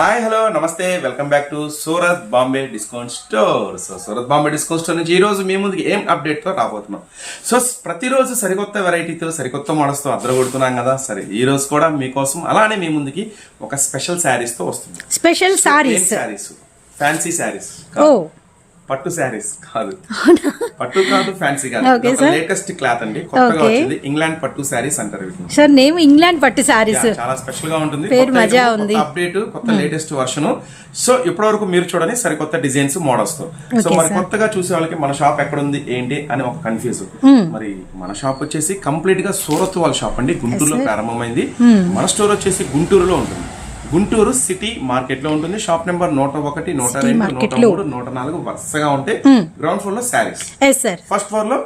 Hi hello నమస్తే welcome back to Surat Bombay discount store so Surat Bombay discount store నుంచి ఈ రోజు మీ ముందుకి ఏం అప్డేట్తో రాబోతున్నాం. సో ప్రతిరోజు సరికొత్త వెరైటీతో సరికొత్త మోడల్స్తో అద్దరు కొడుతున్నాం కదా. సరే ఈ రోజు కూడా మీకోసం అలానే మీ ముందుకి ఒక స్పెషల్ శారీస్తో వస్తుంది స్పెషల్ సారీస్ శారీస్ ఫ్యాన్సీ శారీస్ పట్టు శారీస్ కాదు. పట్టు కాదు ఫ్యాన్సీ కాదు. లేటెస్ట్ క్లాత్ అండి. కొత్తగా. వచ్చింది. ఇంగ్లాండ్ పట్టు శారీస్ అంటారు సార్ నేమ్ ఇంగ్లాండ్ పట్టు సారీస్ యా, చాలా స్పెషల్గా ఉంటుంది. పేరు మజా ఉంది. అప్డేట్ కొత్త లేటెస్ట్ వర్షన్ సో ఇప్పటి వరకు మీరు చూడని సరికొత్త డిజైన్స్ మోడల్స్తో. సో మరి. కొత్తగా చూసే వాళ్ళకి మన షాప్ ఎక్కడ ఉంది ఏంటి అని ఒక కన్ఫ్యూజ్ మరి మన షాప్ వచ్చేసి కంప్లీట్గా సూరత్ వాళ్ళ షాప్ అండి. గుంటూరులో ప్రారంభమైంది. మన స్టోర్ వచ్చేసి గుంటూరులో ఉంటుంది. గుంటూరు సిటీ మార్కెట్లో ఉంటుంది. షాప్ నెంబర్ నూట ఒకటి నూట రెండు నూట. మూడు నూట నాలుగు వరుసగా ఉంటే గ్రౌండ్ ఫ్లోర్లో శారీస్. ఫస్ట్ ఫ్లోర్లో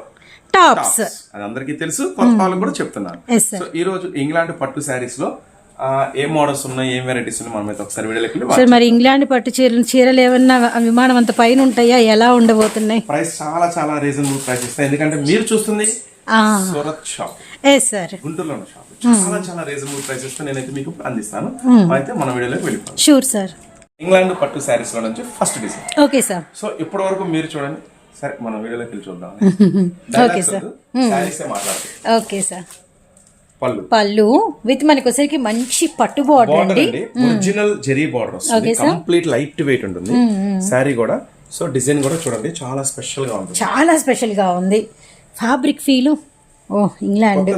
టాప్స్. అది అందరికీ తెలుసు. కొత్త వాళ్ళకి కూడా చెప్తున్నాను. Sir. సో ఈ రోజు ఇంగ్లాండ్ పట్టు శారీస్లో ఏ మోడల్స్ ఉన్నాయి ఏం వెరైటీస్ ఉన్నాయి మనం అయితే ఒకసారి వీడియోలోకి సార్ మరి ఇంగ్లాండ్ పట్టు చీరలు చీరలు ఏమన్నా విమానం అంత పైన ఉంటాయా? ఎలా ఉండబోతున్నాయి? ప్రైస్ చాలా చాలా రీజనబుల్ ప్రైస్ ఇస్తాయి. ఎందుకంటే మీరు చూస్తుంది సూరత్ షాప్ ఎస్ సార్ గుంటూరులో ఉన్న షాప్ చాలా చాలా రీజనబుల్ ప్రైస్ ఇస్తే నేనైతే మీకు అందిస్తాను. అయితే మన వీడియోలోకి వెళ్ళిపోతాం షూర్ సార్ ఇంగ్లాండ్ పట్టు శారీస్లో నుంచి first design okay sir so ఇప్పటి వరకు మీరు చూడండి. సరే మన వీడియోలోకి వెళ్ళి చూద్దాం. Okay, sir. శారీస్ మాట్లాడుతుంది ఓకే సార్ పళ్ళు. పళ్ళు విత్ మనకి వచ్చరికి మంచి పట్టు బార్డర్ అండి. ఒరిజినల్ జెరీ బార్డర్ వస్తుంది. కంప్లీట్ లైట్ వెయిట్ ఉంటుంది. శారీ కూడా. సో డిజైన్ కూడా చూడండి. చాలా స్పెషల్గా ఉంటుంది. చాలా స్పెషల్గా ఉంది. ఫ్యాబ్రిక్ ఫీలు ఓ ఇంగ్లాండ్.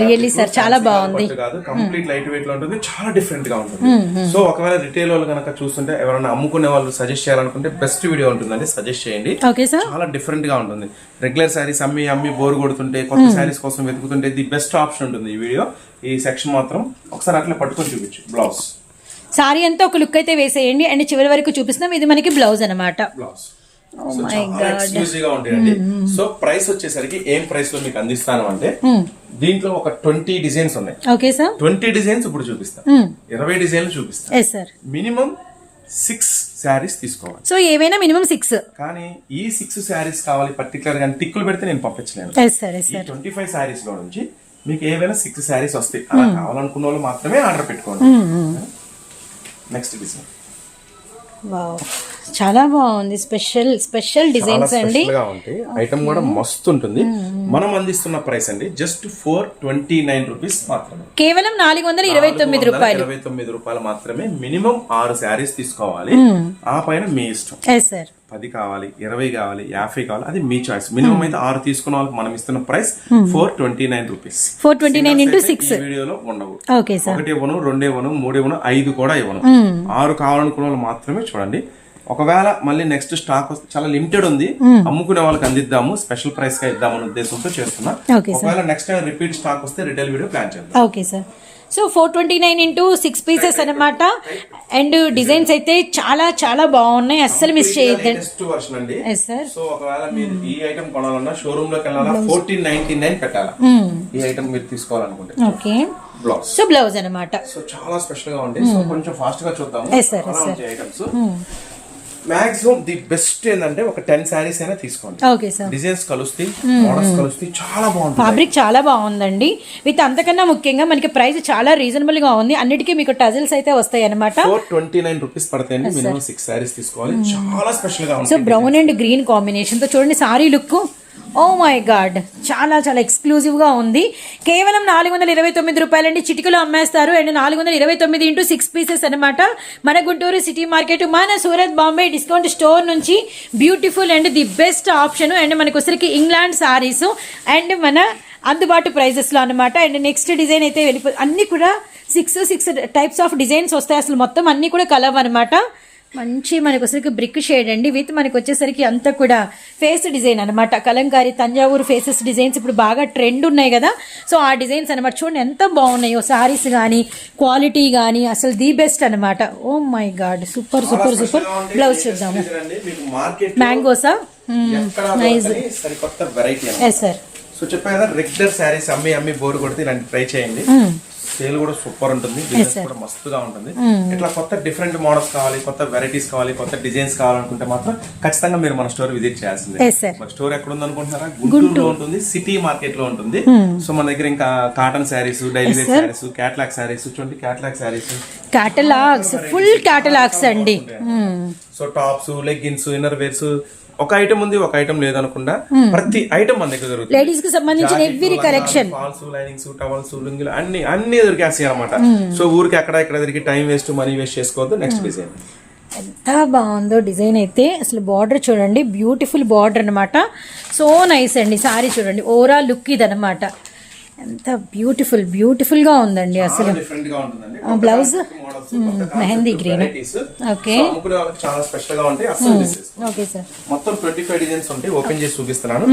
Really, sir, చాలా బాగుంది. కాదు కంప్లీట్ లైట్ వెయిట్లో ఉంటుంది చాలా డిఫరెంట్గా ఉంటుంది. సో ఒకవేళ రిటైల్ వాళ్ళు కనుక చూస్తుంటే ఎవరైనా అమ్ముకునే వాళ్ళు సజెస్ట్ చేయాలనుకుంటే బెస్ట్ వీడియో ఉంటుందండి సజెస్ట్ చేయండి. సార్ చాలా డిఫరెంట్గా ఉంటుంది. రెగ్యులర్ శారీస్ అమ్మి అమ్మి బోర్ కొడుతుంటే కొత్త శారీస్ కోసం వెతుకుతుంటే ది బెస్ట్ ఆప్షన్ ఉంటుంది ఈ వీడియో ఈ సెక్షన్ మాత్రం ఒకసారి అట్లా పట్టుకొని చూపించు బ్లౌజ్ సారీ అంతా ఒక లుక్ అయితే వేసేయండి. అండ్ చివరి వరకు చూపిస్తున్నాం. ఇది మనకి బ్లౌజ్ అనమాట బ్లౌజ్ ఎక్స్క్లూజివ్గా ఉంటాయండి. సో ప్రైస్ వచ్చేసరికి ఏం ప్రైస్లో మీకు అందిస్తాను అంటే దీంట్లో ఒక ట్వంటీ డిజైన్స్ ఉన్నాయి. ఓకే సార్ ట్వంటీ డిజైన్స్ ఇప్పుడు చూపిస్తా. ఇరవై డిజైన్లు చూపిస్తా. మినిమం సిక్స్ శారీస్ తీసుకోవాలి. సో ఏవైనా మినిమం సిక్స్. కానీ ఈ సిక్స్ శారీస్ కావాలి పర్టికులర్గా టిక్కులు పెడితే నేను పంపించలేను. ట్వంటీ ఫైవ్ శారీస్లో నుంచి మీకు ఏవైనా సిక్స్ శారీస్ వస్తాయి. అలా కావాలనుకున్న వాళ్ళు మాత్రమే ఆర్డర్ పెట్టుకోండి. నెక్స్ట్ డిజైన్ చాలా బాగుంది. స్పెషల్ స్పెషల్ డిజైన్స్ అండి. ఐటమ్ కూడా మస్తు ఉంటుంది మనం అందిస్తున్న ప్రైస్ అండి. Just four twenty nine rupees మాత్రమే. కేవలం నాలుగు వందల ఇరవై తొమ్మిది రూపాయలు. ఇరవై తొమ్మిది రూపాయలు మాత్రమే మినిమం ఆరు శారీస్ తీసుకోవాలి. ఆ పైన మీ ఇష్టం. ఎస్ సార్ పది కావాలి ఇరవై కావాలి యాభై కావాలి అది మీ చాయిస్ మినిమం అయితే ఆరు తీసుకున్న వాళ్ళకి మనం ఇస్తున్న price four twenty nine rupees four twenty nine into six వీడియోలో ఉండవు. ఒకటి ఇవ్వను రెండు ఇవ్వను మూడు ఇవ్వను ఐదు కూడా ఇవ్వను. ఆరు కావాలనుకున్న వాళ్ళు మాత్రమే చూడండి. ఒకవేళ మళ్ళీ నెక్స్ట్ స్టాక్ వస్తే చాలా లిమిటెడ్ ఉంది. అమ్ముకునే వాళ్ళకి అందిద్దాము స్పెషల్ ప్రైస్గా ఇద్దామనే ఉద్దేశంతో చేస్తున్నా. ఒకవేళ నెక్స్ట్ టైం రిపీట్ స్టాక్ వస్తే రిటైల్ వీడియో ప్లాన్ చేద్దాం. Okay sir so four twenty nine into six pieces అనమాట అండ్ డిజైన్స్ అయితే చాలా చాలా బాగున్నాయి. అస్సలు మిస్ చేయొద్దండి సో ఒకవేళ మీరు ఈ ఐటమ్ కొనాలన్నా షోరూమ్లోకి వెళ్ళాలా? ఫోర్టీన్ నైన్టీ నైన్ పెట్టాలా? ఈ ఐటమ్ మీరు తీసుకోవాలనుకుంటే. ఓకే బ్లౌజ్ సో బ్లౌజ్ అనమాట సో చాలా స్పెషల్గా ఉంది. సో కొంచెం ఫాస్ట్గా. ఉంటాయి ఐటమ్స్ మాక్సిమం ది బెస్ట్ ఏంటంటే ఒక టెన్ శారీస్ అయినా తీసుకోండి. ఓకే సార్ డిజైన్స్ కలుస్తాయి మోడల్స్ కలుస్తాయి చాలా బాగుంటుంది. ఫ్యాబ్రిక్ చాలా బాగుందండి. విత్ అంతకన్నా ముఖ్యంగా మనకి ప్రైస్ చాలా రీజనబుల్గా ఉంది. అన్నిటికీ మీకు టజిల్స్ అయితే వస్తాయి అనమాట ఫోర్ ట్వంటీ నైన్ రూపీస్ పడతాయండి మినిమం సిక్స్ శారీస్ తీసుకోవాలి. చాలా స్పెషల్గా సో ఉంటుంది బ్రౌన్ అండ్ గ్రీన్ కాంబినేషన్తో చూడండి sari look oh my god చాలా చాలా ఎక్స్క్లూజివ్గా ఉంది. కేవలం నాలుగు వందల ఇరవై తొమ్మిది రూపాయలండి చిటికలో అమ్మేస్తారు. అండ్ నాలుగు వందల ఇరవై తొమ్మిది ఇంటూ సిక్స్ పీసెస్ అనమాట మన గుంటూరు సిటీ మార్కెట్ మన సూరత్ బాంబే డిస్కౌంట్ స్టోర్ నుంచి beautiful and the best option. And మనకు వచ్చరికి ఇంగ్లాండ్ సారీస్ అండ్ మన అందుబాటు ప్రైజెస్లో అనమాట అండ్ నెక్స్ట్ డిజైన్ అయితే వెళ్ళిపో అన్నీ కూడా six six types of designs వస్తాయి. అసలు మొత్తం అన్నీ కూడా కలవ్ అనమాట మంచి మనకు వచ్చేసరికి బ్రిక్ షేడ్ అండి. విత్ మనకు వచ్చేసరికి అంతా కూడా ఫేస్ డిజైన్ అనమాట కలంకారీ తంజావూరు ఫేసెస్ డిజైన్స్ ఇప్పుడు బాగా ట్రెండ్ ఉన్నాయి కదా. సో ఆ డిజైన్స్ అనమాట చూడండి ఎంత బాగున్నాయో. సారీస్ కానీ క్వాలిటీ కానీ అసలు ది బెస్ట్ అనమాట ఓ my god super super super blouse చూద్దాము. మ్యాంగోసా నైస్ ఎస్ సార్ సో చెప్పా కదా రెగ్యులర్ శారీస్ అమ్మి అమ్మి బోర్ కొడితే ఇలాంటి ట్రై చేయండి. సేల్ కూడా సూపర్ ఉంటుంది బిజినెస్ కూడా మస్తుగా ఉంటుంది. ఇట్లా కొత్త డిఫరెంట్ మోడల్స్ కావాలి కొత్త వెరైటీస్ కావాలి కొత్త డిజైన్స్ కావాలనుకుంటే మాత్రం ఖచ్చితంగా మీరు మన స్టోర్ విజిట్ చేయాల్సిందే. మరి స్టోర్ ఎక్కడ ఉంది అనుకుంటున్నారా గుంటూరులో ఉంటుంది సిటీ మార్కెట్లో ఉంటుంది. సో మన దగ్గర ఇంకా cotton saris daily wear saris catalogue saris చూడండి catalogue saris. Catalogues full catalogues అండి. So tops leggings inner wears ఒక ఐటమ్ ఉంది ఒక ఐటమ్ లేదనకుండా ప్రతి ఐటమ్ మన దగ్గర దొరుకుతుంది. లేడీస్కి సంబంధించిన every collection falls linings towels లుంగిలు అన్ని అన్ని దొరికేస్తాయి అనమాట సో ఊరికి అక్కడ ఇక్కడ తిరిగి టైం వేస్ట్ మనీ వేస్ట్ చేసుకోవద్దు. నెక్స్ట్ డిజైన్ ఎంత బాగుందో డిజైన్ అయితే. అసలు బార్డర్ చూడండి బ్యూటిఫుల్ బార్డర్ అన్నమాట. సో నైస్ అండి సారీ చూడండి. ఓవరాల్ లుక్ ఇది అనమాట ఎంత బ్యూటిఫుల్ బ్యూటిఫుల్గా ఉందండి అసలు బ్లౌజ్ మెహందీ గ్రీన్ ఓకే చాలా స్పెషల్గా ఉంటాయి. ఓకే సార్ మొత్తం ట్వంటీ ఫైవ్ డిజైన్స్ ఉంటాయి. ఓపెన్ చేసి చూపిస్తున్నాను.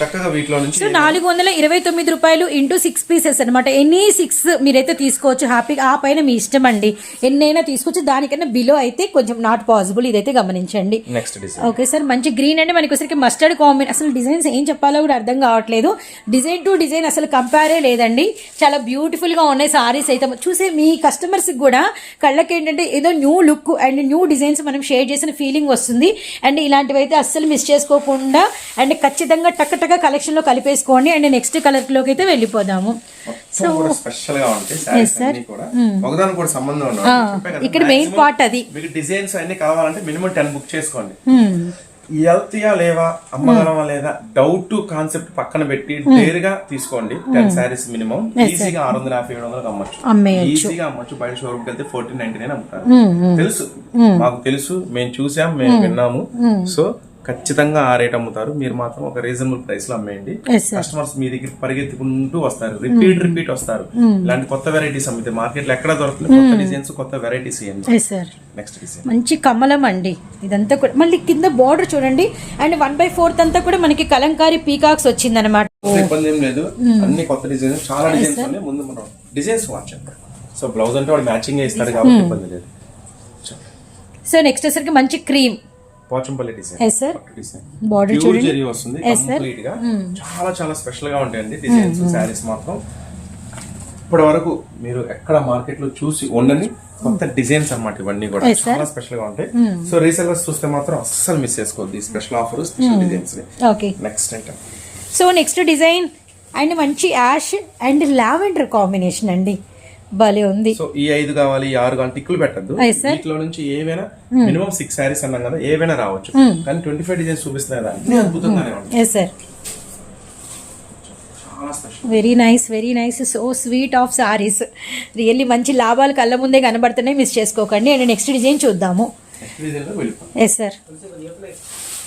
చక్కగా వీటిలో నుంచి సో నాలుగు వందల ఇరవై తొమ్మిది రూపాయలు ఇంటూ సిక్స్ పీసెస్ అనమాట ఎనీ సిక్స్ మీరైతే తీసుకోవచ్చు. హ్యాపీగా ఆ పైన మీ ఇష్టం అండి. ఎన్నైనా తీసుకోవచ్చు దానికన్నా బిలో అయితే కొంచెం నాట్ పాసిబుల్ ఇదైతే గమనించండి. నెక్స్ట్ డిజైన్ ఓకే సార్ మంచి గ్రీన్ అంటే మనకి మస్టర్డ్ కాంబిన్ అసలు డిజైన్స్ ఏం చెప్పాలో కూడా అర్థం కావట్లేదు. డిజైన్ టు డిజైన్ అసలు కంపేరే లేదండి. చాలా బ్యూటిఫుల్గా ఉన్నాయి సారీస్ అయితే. చూసే మీ కస్టమర్స్ కూడా కళ్ళకి ఏంటంటే ఏదో new look and new designs మనం షేర్ చేసిన ఫీలింగ్ వస్తుంది. అండ్ ఇలాంటివి అయితే అస్సలు మిస్ చేసుకోకుండా అండ్ ఖచ్చితంగా టక్ టక్ కలెక్షన్లో కలిపేసుకోండి. అండ్ నెక్స్ట్ కలర్లోకి అయితే వెళ్ళిపోదాము. ఉంటాయి కూడా. ఒకదానికి కూడా సంబంధం ఇక్కడ మెయిన్ పార్ట్ అది. మీకు డిజైన్స్ అన్ని కావాలంటే మినిమం టెన్ బుక్ చేసుకోండి. Hmm. వెళ్తాయా లేవా అమ్మగలమా లేదా డౌట్ కాన్సెప్ట్ పక్కన పెట్టి డేరుగా తీసుకోండి. టెన్ శారీస్ మినిమం ఈజీగా ఆరు వందల యాభై ఏడు వందలకు అమ్మచ్చు. ఈజీగా అమ్మచ్చు. బయట షోరూమ్ వెళ్తే ఫోర్టీన్ నైన్టీ నైన్ అమ్ముతారు తెలుసు. మాకు తెలుసు. మేము చూసాం మేము విన్నాము. సో ఖచ్చితంగా ఆ రేట్ అమ్ముతారు. మీరు మాత్రం ఒక రీజనబుల్ ప్రైస్లో అమ్మేయండి. కస్టమర్స్ మీ దగ్గర పరిగెత్తుకుంటూ వస్తారు. రిపీట్ రిపీట్ వస్తారు. ఇలాంటి కొత్త వెరైటీస్ అమ్మితే మార్కెట్లో ఎక్కడ దొరుకుతుంది కొత్త డిజైన్స్ కొత్త వెరైటీస్ నెక్స్ట్ డిజైన్ మంచి కమలం అండి. ఇదంతా కూడా మళ్ళీ కింద బార్డర్ చూడండి. అండ్ వన్ బై ఫోర్త్ అంతా కూడా మనకి కలంకారీ పీకాక్స్ వచ్చిందనమాట ఇబ్బంది ఏం లేదు. అన్ని కొత్త డిజైన్స్ చాలా డిజైన్స్ ఉన్నాయి. ముందు మనం డిజైన్స్ వాచ్ సో బ్లౌజ్ అంటే వాడు మ్యాచింగ్ ఇస్తాడు కాబట్టి ఇబ్బంది లేదు. సో నెక్స్ట్ వచ్చరికి మంచి cream Pochampally design. Yes sir design. Border చూడండి. జరీ వస్తుంది. కంప్లీట్గా. చాలా చాలా స్పెషల్గా ఉంటాయండి డిజైన్స్ శారీస్ మాత్రం. ఇప్పటి వరకు మీరు ఎక్కడ మార్కెట్లో చూసి ఉండని కొత్త డిజైన్స్ అన్నమాట ఇవన్నీ కూడా. చాలా స్పెషల్గా ఉంటాయి. సో రీసెలర్స్ చూస్తే మాత్రం అస్సలు మిస్ చేసుకోవద్దు ఈ special offer special designs okay next item so next design and మంచి యాష్ అండ్ లావెండర్ కాంబినేషన్ అండి. భలే ఉంది. సో ఈ ఐదు కావాలి ఈ ఆరు కావాలి టిక్కులు పెట్టద్దు. వీటిలో నుంచి ఏవైనా మినిమం సిక్స్ శారీస్ అన్నాం కదా ఏవైనా రావచ్చు. కానీ ట్వంటీ ఫైవ్ డిజైన్స్ చూపిస్తున్నాయి కదా అన్ని అద్భుతంగానే sir very nice very nice so sweet of saris really మంచి లాభాలు కళ్ళ ముందే కనబడుతున్నాయి. మిస్ చేసుకోకండి. అండ్ నెక్స్ట్ డిజైన్ చూద్దాము. ఎస్ సార్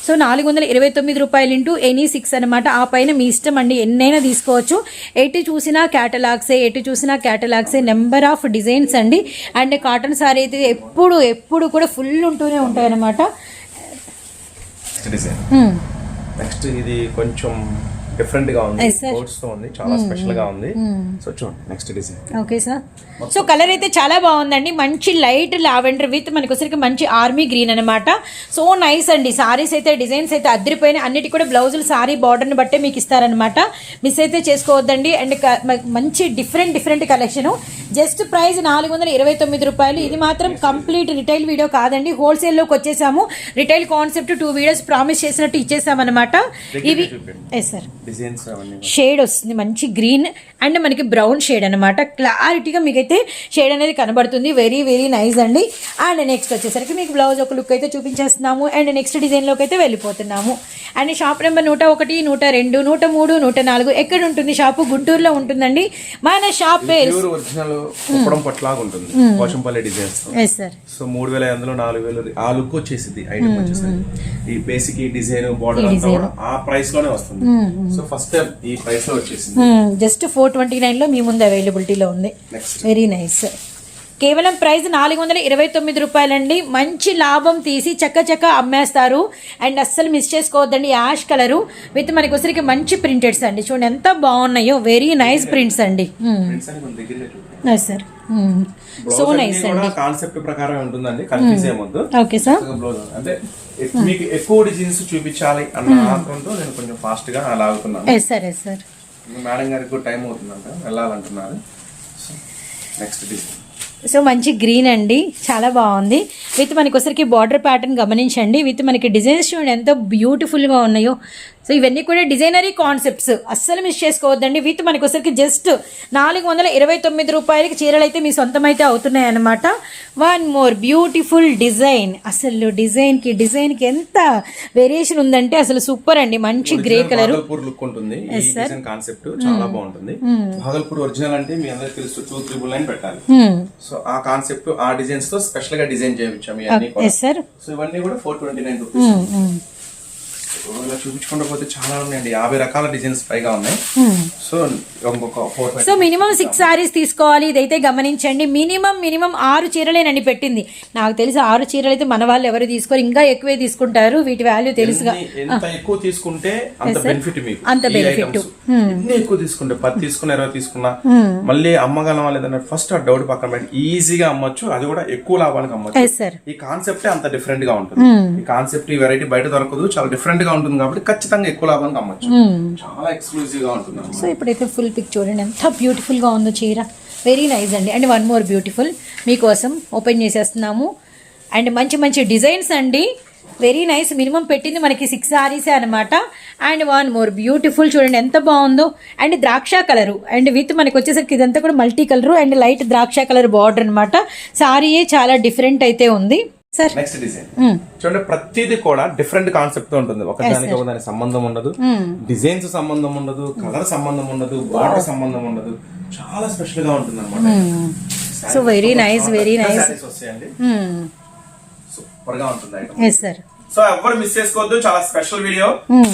సో నాలుగు వందల ఇరవై తొమ్మిది రూపాయలు ఇంటూ ఎనీ సిక్స్ అనమాట ఆ పైన మీ ఇష్టం అండి ఎన్నైనా తీసుకోవచ్చు. ఎటు చూసినా క్యాటలాగ్సే ఎటు చూసినా క్యాటలాగ్సే నెంబర్ ఆఫ్ డిజైన్స్ అండి. అండ్ కాటన్ సారీ అయితే ఎప్పుడు ఎప్పుడు కూడా ఫుల్ ఉంటూనే ఉంటాయి అనమాట నెక్స్ట్ ఇది కొంచెం డిఫరెంట్గా ఉంది. కోట్స్తో ఉంది. చాలా స్పెషల్గా ఉంది. సో చూడండి next design okay sir so colour అయితే చాలా బాగుందండి. మంచి లైట్ లావెండర్ విత్ మనకి వచ్చరికి మంచి ఆర్మీ గ్రీన్ అనమాట సో నైస్ అండి. సారీస్ అయితే డిజైన్స్ అయితే అద్దరిపోయిన అన్నిటి కూడా బ్లౌజులు సారీ బార్డర్ని బట్టే మీకు ఇస్తారనమాట మిస్ అయితే చేసుకోవద్దండి. అండ్ మంచి different different collection just price నాలుగు వందల ఇరవై తొమ్మిది రూపాయలు. ఇది మాత్రం కంప్లీట్ రిటైల్ వీడియో కాదండి. హోల్సేల్లోకి వచ్చేసాము. Retail concept two videos promise చేసినట్టు ఇచ్చేసామన్నమాట. ఇవి ఎస్ సార్ షేడ్ వస్తుంది. మంచి గ్రీన్ అండ్ మనకి బ్రౌన్ షేడ్ అనమాట క్లారిటీగా మీకైతే షేడ్ అనేది కనబడుతుంది. వెరీ వెరీ నైస్ అండి. అండ్ నెక్స్ట్ వచ్చేసరికి మీకు బ్లౌజ్ ఒక లుక్ అయితే చూపించేస్తున్నాము. అండ్ నెక్స్ట్ డిజైన్లోకి అయితే వెళ్ళిపోతున్నాము. అండ్ షాప్ నెంబర్ నూట ఒకటి నూట రెండు నూట మూడు నూట నాలుగు ఎక్కడ ఉంటుంది? షాపు గుంటూరులో ఉంటుందండి. మన షాప్ పేరు కుప్పడం పట్లాగా ఉంటుంది. పోచంపల్లి డిజైన్స్ సో మూడు వేల ఐదు వందలు నాలుగు వేలు ఆ లుక్ వచ్చేసింది ఐటమ్ వచ్చేసింది ఈ బేసిక్ ఈ డిజైన్ బార్డర్ అంతా కూడా ఆ ప్రైస్లోనే వస్తుంది. సో ఫస్ట్ టైం ఈ ప్రైస్లో వచ్చేసింది. జస్ట్ ఫోర్ ట్వంటీ నైన్లో మీ ముందు అవైలబిలిటీలో ఉంది. వెరీ నైస్ కేవలం ప్రైస్ నాలుగు వందల ఇరవై తొమ్మిది రూపాయలండి. మంచి లాభం తీసి చక్క చక్క అమ్మేస్తారు. అండ్ అస్సలు మిస్ చేసుకోవద్దండి. యాష్ కలరు విత్ మనకి వచ్చరికి మంచి ప్రింటెడ్స్ అండి. చూడండి ఎంత బాగున్నాయో. వెరీ నైస్ ప్రింట్స్ అండి. సార్ సో నైస్ అండి. కాన్సెప్ట్ ప్రకారం ఉంటుందండి. ఓకే సార్ అంటే ఎక్- మీకు ఎక్కువ డిజైన్స్ చూపించాలి అన్న ఆత్రంతో నేను కొంచెం ఫాస్ట్గా అలా ఆగుతున్నాను yes sir yes sir madam గారికి టైం అవుతుందంట. వెళ్ళాలంటున్నారు. నెక్స్ట్ డిజైన్ సో మంచి గ్రీన్ అండి. చాలా బాగుంది. విత్ మనకి ఒకసారికి బార్డర్ ప్యాటర్న్ గమనించండి. విత్ మనకి డిజైన్స్ చూడండి ఎంతో బ్యూటిఫుల్గా ఉన్నాయో. సో ఇవన్నీ కూడా డిజైనరీ కాన్సెప్ట్స్. అస్సలు మిస్ చేసుకోవద్దండి. విత్ మనకి ఒకసారికి జస్ట్ నాలుగు వందల ఇరవై తొమ్మిది రూపాయలకి చీరలు అయితే మీ సొంతమైతే అవుతున్నాయి అన్నమాట వన్ మోర్ బ్యూటిఫుల్ డిజైన్ అసలు డిజైన్కి డిజైన్కి ఎంత వేరియేషన్ ఉందంటే అసలు సూపర్ అండి. మంచి గ్రే కలర్ లుక్ ఉంటుంది. కాన్సెప్ట్ చాలా బాగుంటుంది. భాగల్పూర్ ఒరిజినల్ అంటే మీ అందరికి తెలుసు టూ త్రిబుల్ నైన్ పెట్టాలి. సో ఆ కాన్సెప్ట్ ఆ డిజైన్స్తో స్పెషల్గా డిజైన్ చేయించాము ఇవన్నీ సో ఇవన్నీ కూడా ఫోర్ ట్వంటీ నైన్ రూపీస్ ఇలా చూపించుకుంటూ పోతే చాలా ఉన్నాయండి. యాభై రకాల డిజైన్స్ పైగా ఉన్నాయి. సో ఇంకొక four so minimum six saris తీసుకోవాలి. ఇదైతే గమనించండి. మినిమం మినిమం ఆరు చీరలేనండి పెట్టింది. నాకు తెలిసి ఆరు చీరలు అయితే మన వాళ్ళు ఎవరు తీసుకోరు. ఇంకా ఎక్కువే తీసుకుంటారు. వీటి వాల్యూ తెలుసుగా. ఎంత ఎక్కువ తీసుకుంటే అంత బెనిఫిట్ మీకు. అంత. ఎన్ని ఎక్కువ తీసుకుంటే పది తీసుకున్న ఇరవై తీసుకున్నా మళ్ళీ అమ్మగలమా లేదన్న ఫస్ట్ ఆ డౌట్ పక్కన పెట్టి ఈజీగా అమ్మొచ్చు. అది కూడా ఎక్కువ లాభానికి అమ్మొచ్చు. ఈ కాన్సెప్టే అంత డిఫరెంట్గా ఉంటుంది. ఈ కాన్సెప్ట్ ఈ వెరైటీ బయట దొరకదు. చాలా డిఫరెంట్గా ఉంటుంది కాబట్టి ఖచ్చితంగా ఎక్కువ లాభానికి అమ్మొచ్చు. చాలా ఎక్స్క్లూజివ్గా ఉంటుంది. సో ఇప్పుడైతే ఫుల్ పిక్ చూడండి ఎంత బ్యూటిఫుల్గా ఉందో చీర. వెరీ నైస్ అండి. అండ్ వన్ మోర్ బ్యూటిఫుల్ మీకోసం ఓపెన్ చేసేస్తున్నాము. అండ్ మంచి మంచి డిజైన్స్ అండి. వెరీ నైస్ మినిమం పెట్టింది మనకి సిక్స్ సారీసే అనమాట అండ్ వన్ మోర్ బ్యూటిఫుల్ చూడండి ఎంత బాగుందో. అండ్ ద్రాక్ష కలరు. అండ్ విత్ మనకి వచ్చేసరికి ఇదంతా కూడా మల్టీ కలరు అండ్ లైట్ ద్రాక్ష కలర్ బార్డర్ అనమాట సారీయే చాలా డిఫరెంట్ అయితే ఉంది. నెక్స్ట్ డిజైన్ చూడండి ప్రతిదీ కూడా డిఫరెంట్ కాన్సెప్ట్తో ఉంటుంది. ఒక దానికి ఒక దానికి సంబంధం ఉండదు. డిజైన్స్ సంబంధం ఉండదు కలర్ సంబంధం ఉండదు బార్డర్ సంబంధం ఉండదు. చాలా స్పెషల్గా ఉంటుంది అనమాట so very nice very nice సూపర్గా ఉంటుంది సో ఎవరు మిస్ చేసుకోవద్దు. చాలా స్పెషల్ వీడియో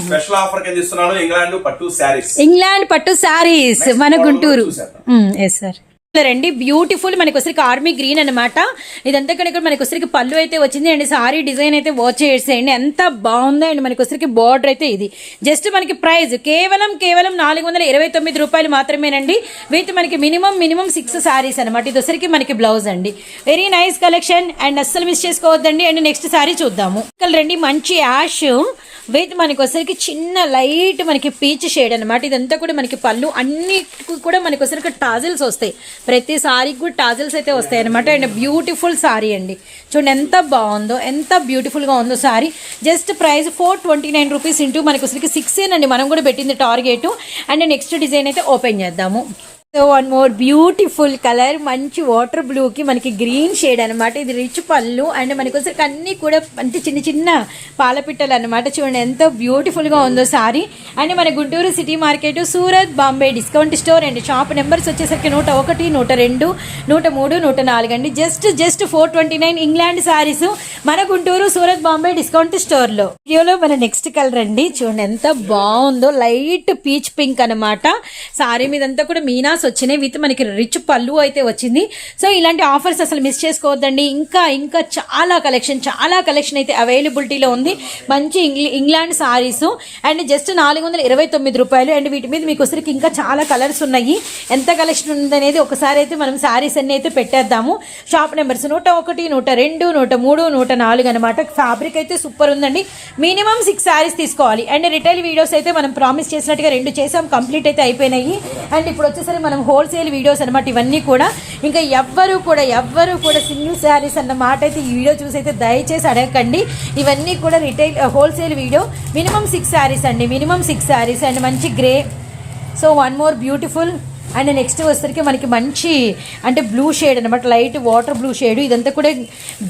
స్పెషల్ ఆఫర్ కింద ఇస్తున్నాను. ఇంగ్లాండ్ పట్టు శారీస్ ఇంగ్లాండ్ పట్టు శారీస్ మన గుంటూరు. ఎస్ సార్ రండి. బ్యూటిఫుల్ మనకి వచ్చరికి ఆర్మీ గ్రీన్ అనమాట ఇదంతా కనుక మనకి వచ్చరికి పళ్ళు అయితే వచ్చింది. అండ్ సారీ డిజైన్ అయితే వాచ్ చేసేయండి. ఎంత బాగుందో అండ్ మనకి వచ్చరికి బార్డర్ అయితే ఇది. జస్ట్ మనకి ప్రైస్ కేవలం కేవలం నాలుగు వందల ఇరవై తొమ్మిది రూపాయలు మాత్రమేనండి. విత్ మనకి మినిమం మినిమం సిక్స్ సారీస్ అనమాట ఇది వచ్చరికి మనకి బ్లౌజ్ అండి. వెరీ నైస్ కలెక్షన్ అండ్ అస్సలు మిస్ చేసుకోవద్దండి. అండ్ నెక్స్ట్ సారీ చూద్దాము. ఇక్కడ రండి. మంచి యాష్ విత్ మనకి వచ్చరికి చిన్న లైట్ మనకి పీచ్ షేడ్ అనమాట ఇదంతా కూడా మనకి పళ్ళు అన్నిటికి కూడా మనకి వచ్చరికి టాజిల్స్ వస్తాయి. ప్రతి సారీకి కూడా టాజిల్స్ అయితే వస్తాయి అనమాట అండ్ బ్యూటిఫుల్ సారీ అండి. చూడండి ఎంత బాగుందో ఎంత బ్యూటిఫుల్గా ఉందో sari. Just price four twenty nine rupees into మనకు వచ్చరికి సిక్స్ అండి మనం కూడా పెట్టింది టార్గెట్ అండ్ నెక్స్ట్ డిజైన్ అయితే ఓపెన్ చేద్దాము. So one more beautiful colour మంచి వాటర్ బ్లూకి మనకి గ్రీన్ షేడ్ అనమాట ఇది రిచ్ పళ్ళు అండ్ మనకి వచ్చరికి అన్నీ కూడా అంటే చిన్న చిన్న పాలపిట్టలు అనమాట చూడండి ఎంతో బ్యూటిఫుల్గా ఉందో సారీ. అండ్ మన Guntur city market Surat Bombay discount store and. Shop numbers వచ్చేసరికి నూట ఒకటి నూట రెండు నూట మూడు నూట నాలుగు అండి. Just just four twenty nine England saris మన గుంటూరు సూరత్ బాంబే డిస్కౌంట్ స్టోర్లో వీడియోలో మన నెక్స్ట్ కలర్ అండి. చూడండి ఎంత బాగుందో. లైట్ పీచ్ పింక్ అనమాట సారీ మీదంతా కూడా మీనా మీనాస్ వచ్చినాయి. విత్ మనకి రిచ్ పళ్ళు అయితే వచ్చింది. సో ఇలాంటి ఆఫర్స్ అసలు మిస్ చేసుకోవద్దండి. ఇంకా ఇంకా చాలా కలెక్షన్ చాలా కలెక్షన్ అయితే అవైలబిలిటీలో ఉంది. మంచి ఇంగ్లీ- ఇంగ్లాండ్ సారీస్ అండ్ జస్ట్ నాలుగు వందల ఇరవై తొమ్మిది రూపాయలు. అండ్ వీటి మీద మీకు వచ్చరికి ఇంకా చాలా కలర్స్ ఉన్నాయి. ఎంత కలెక్షన్ ఉందనేది ఒకసారి అయితే మనం సారీస్ అన్ని అయితే పెట్టేద్దాము. షాప్ నెంబర్స్ నూట ఒకటి నూట రెండు నూట మూడు నూట నాలుగు అనమాట ఫ్యాబ్రిక్ అయితే సూపర్ ఉందండి. మినిమం సిక్స్ సారీస్ తీసుకోవాలి. అండ్ రిటైల్ వీడియోస్ అయితే మనం ప్రామిస్ చేసినట్టుగా రెండు చేసాం. కంప్లీట్ అయితే అయిపోయినాయి. అండ్ ఇప్పుడు వచ్చేసరికి మనం హోల్సేల్ వీడియోస్ అనమాట ఇవన్నీ కూడా. ఇంకా ఎవ్వరు కూడా ఎవ్వరు కూడా సింగిల్ శారీస్ అన్న మాట అయితే ఈ వీడియో చూసి అయితే దయచేసి అడగకండి. ఇవన్నీ కూడా retail wholesale video minimum six saris అండి మినిమం సిక్స్ శారీస్ అండ్ మంచి grey so one more beautiful and next వచ్చేసరికి మనకి మంచి అంటే బ్లూ షేడ్ అనమాట లైట్ వాటర్ బ్లూ షేడ్ ఇదంతా కూడా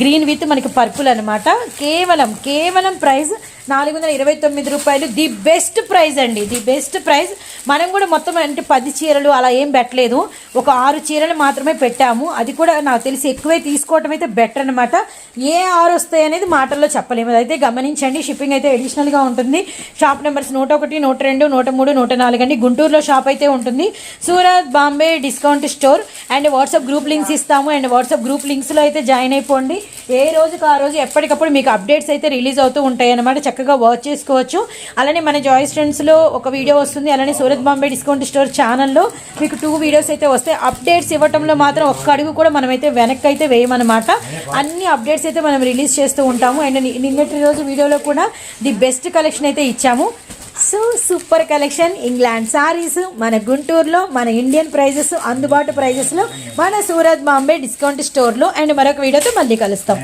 గ్రీన్ విత్ మనకి పర్పుల్ అనమాట కేవలం కేవలం ప్రైస్ నాలుగు వందల ఇరవై తొమ్మిది రూపాయలు. ది బెస్ట్ ప్రైజ్ అండి. The best prize. మనం కూడా మొత్తం అంటే పది చీరలు అలా ఏం పెట్టలేదు. ఒక ఆరు చీరలు మాత్రమే పెట్టాము. అది కూడా నాకు తెలిసి ఎక్కువే తీసుకోవటం అయితే బెటర్ అనమాట ఏ ఆరు వస్తాయి అనేది మాటల్లో చెప్పలేము. అదైతే గమనించండి. షిప్పింగ్ అయితే అడిషనల్గా ఉంటుంది. షాప్ నెంబర్స్ నూట ఒకటి నూట రెండు నూట మూడు నూట నాలుగు అండి. గుంటూరులో షాప్ అయితే ఉంటుంది. Surat Bombay discount store and WhatsApp group links ఇస్తాము. అండ్ వాట్సాప్ గ్రూప్ లింక్స్లో అయితే జాయిన్ అయిపోండి. ఏ రోజుకి ఆ రోజు ఎప్పటికప్పుడు మీకు అప్డేట్స్ అయితే రిలీజ్ అవుతూ ఉంటాయి అనమాట చక్కగా వర్క్ చేసుకోవచ్చు. అలానే మన జాయ్ స్టూడెంట్స్లో ఒక వీడియో వస్తుంది. అలానే సూరత్ బాంబే డిస్కౌంట్ స్టోర్ ఛానల్లో మీకు టూ వీడియోస్ అయితే వస్తాయి. అప్డేట్స్ ఇవ్వటంలో మాత్రం ఒక్క అడుగు కూడా మనమైతే వెనక్కి అయితే వేయమన్నమాట. అన్ని అప్డేట్స్ అయితే మనం రిలీజ్ చేస్తూ ఉంటాము. అండ్ నిన్నటి రోజు వీడియోలో కూడా ది బెస్ట్ కలెక్షన్ అయితే ఇచ్చాము. So super collection England saris మన గుంటూరులో మన ఇండియన్ ప్రైజెస్ అందుబాటు ప్రైజెస్లో మన సూరత్ బాంబే డిస్కౌంట్ స్టోర్లో అండ్ మరొక వీడియోతో మళ్ళీ కలుస్తాం.